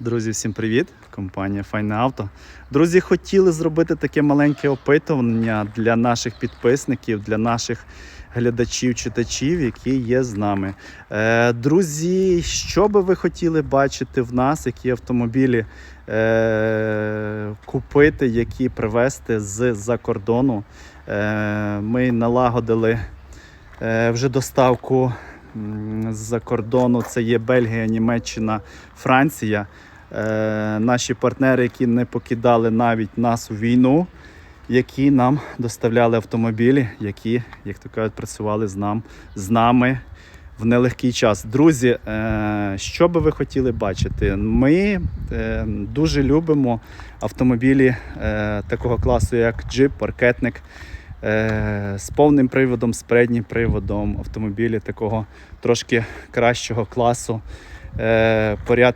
Друзі, всім привіт! Компанія Файне Авто. Друзі, хотіли зробити таке маленьке опитування для наших підписників, для наших глядачів, читачів, які є з нами. Е, друзі, що би ви хотіли бачити в нас, які автомобілі е, купити, які привезти з-за кордону? Е, ми налагодили е, вже доставку з-за кордону. Це є Бельгія, Німеччина, Франція. Е, наші партнери, які не покидали навіть нас у війну, які нам доставляли автомобілі, які, як то кажуть, працювали з, нам, з нами в нелегкий час. Друзі, е, що би ви хотіли бачити? Ми е, дуже любимо автомобілі такого класу, як джип, паркетник. Е, З повним приводом, з переднім приводом автомобілі такого трошки кращого класу. Е, поряд